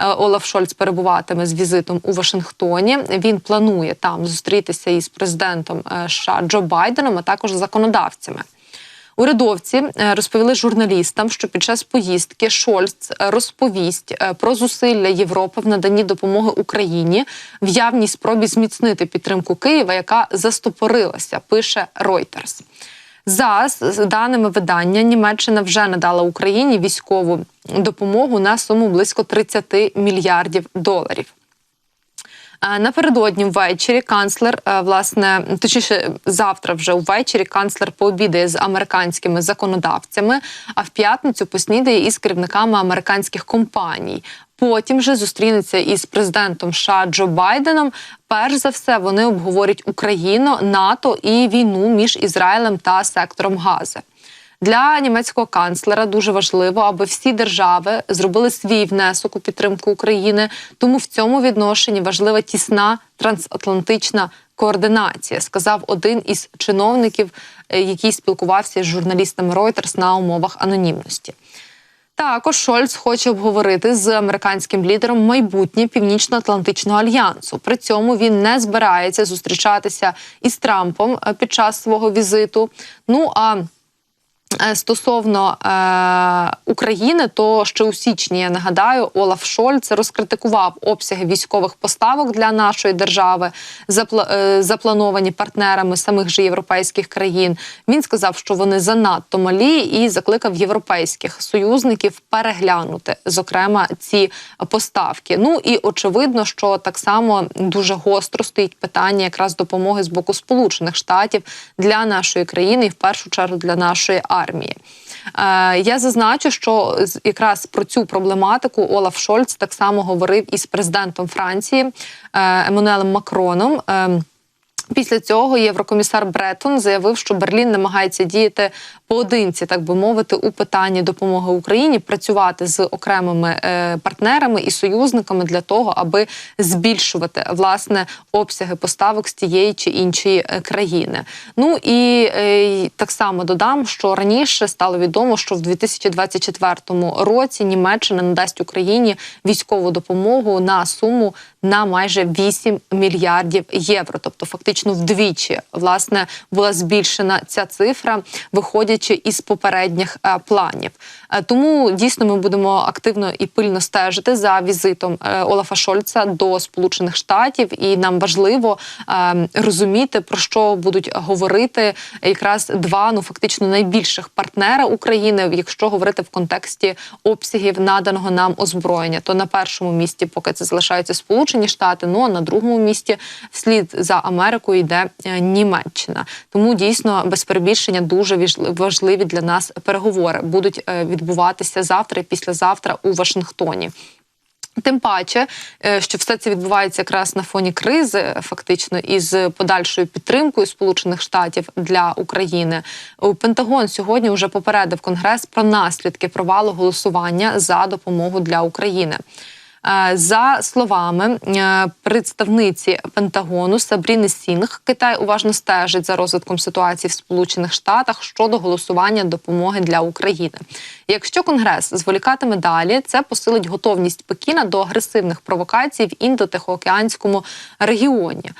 е, Олаф Шольц перебуватиме з візитом у Вашингтоні. Він планує там зустрітися із президентом е, США Джо Байденом, а також законодавцями. Урядовці е, розповіли журналістам, що під час поїздки Шольц розповість про зусилля Європи в наданні допомоги Україні в явній спробі зміцнити підтримку Києва, яка застопорилася. Пише Reuters. За даними видання, Німеччина вже надала Україні військову допомогу на суму близько 30 мільярдів доларів. Е, Напередодні ввечері канцлер, е, власне, точніше, завтра вже ввечері канцлер пообідає з американськими законодавцями, а в п'ятницю поснідає із керівниками американських компаній. Потім же зустрінеться із президентом США Джо Байденом. Перш за все, вони обговорять Україну, НАТО і війну між Ізраїлем та сектором Гази. Для німецького канцлера дуже важливо, аби всі держави зробили свій внесок у підтримку України. Тому в цьому відношенні важлива тісна трансатлантична координація, сказав один із чиновників, е, який спілкувався з журналістами Reuters на умовах анонімності. Також Шольц хоче обговорити з американським лідером майбутнє північно-атлантичного альянсу. При цьому він не збирається зустрічатися із Трампом е, під час свого візиту. Ну а Стосовно е, України, то ще у січні я нагадаю, Олаф Шольц розкритикував обсяги військових поставок для нашої держави, запла, е, заплановані партнерами самих же європейських країн. Він сказав, що вони занадто малі, і закликав європейських союзників переглянути, зокрема, ці поставки. Ну і очевидно, що так само дуже гостро стоїть питання якраз допомоги з боку Сполучених Штатів для нашої країни, і в першу чергу для нашої армії. Е, я зазначу, що якраз про цю проблематику Олаф Шольц так само говорив із президентом Франції е, Еммануелем Макроном. Е, Після цього єврокомісар Бретон заявив, що Берлін намагається діяти поодинці, так би мовити, у питанні допомоги Україні, працювати з окремими е, партнерами і союзниками для того, аби збільшувати власне обсяги поставок з тієї чи іншої е, країни. Ну і е, так само додам, що раніше стало відомо, що в 2024 році Німеччина надасть Україні військову допомогу на суму на майже 8 мільярдів євро, тобто фактично вдвічі власне була збільшена ця цифра, виходячи із попередніх е, планів. Е, тому дійсно ми будемо активно і пильно стежити за візитом е, Олафа Шольца до Сполучених Штатів, і нам важливо розуміти про що будуть говорити якраз два ну фактично найбільших партнера України, якщо говорити в контексті обсягів наданого нам озброєння. То на першому місці поки це залишаються Сполучені Штати. Ну а на другому місці вслід за Америкою йде Німеччина. Тому дійсно без перебільшення дуже важливі для нас переговори будуть е, відбуватися завтра і післязавтра у Вашингтоні. Тим паче, е, що все це відбувається якраз на фоні кризи, фактично, із подальшою підтримкою Сполучених Штатів для України. У Пентагон сьогодні вже попередив Конгрес про наслідки провалу голосування за допомогу для України. Е, За словами е, представниці Пентагону Сабріни Сінг, Китай уважно стежить за розвитком ситуації в Сполучених Штатах щодо голосування допомоги для України. Якщо Конгрес зволікатиме далі, це посилить готовність Пекіна до агресивних провокацій в індотихоокеанському регіоні.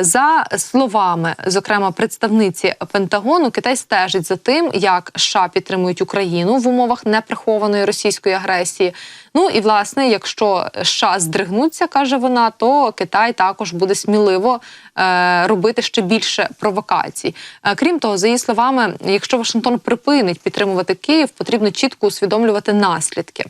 За словами, зокрема, представниці Пентагону, Китай стежить за тим, як США підтримують Україну в умовах неприхованої російської агресії. Ну і власне, якщо США здригнуться, каже вона, то Китай також буде сміливо е, робити ще більше провокацій. Е, крім того, за її словами, якщо Вашингтон припинить підтримувати Київ, потрібно чітко усвідомлювати наслідки.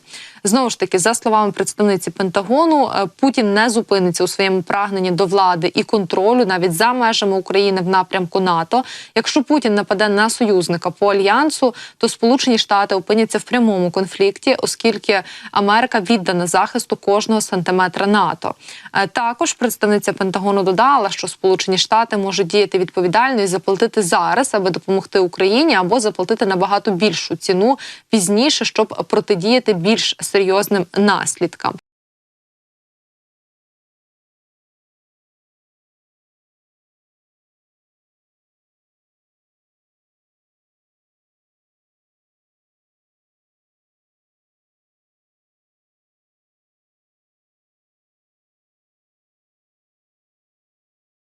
Знову ж таки, за словами представниці Пентагону, е, Путін не зупиниться у своєму прагненні до влади і контролю навіть за межами України в напрямку НАТО. Якщо Путін нападе на союзника по альянсу, то Сполучені Штати опиняться в прямому конфлікті, оскільки Америка віддана захисту кожного сантиметра НАТО. Е, Також представниця Пентагону додала, що Сполучені Штати можуть діяти відповідально і заплатити зараз, аби допомогти Україні, або заплатити набагато більшу ціну пізніше, щоб протидіяти більш серйозним наслідкам.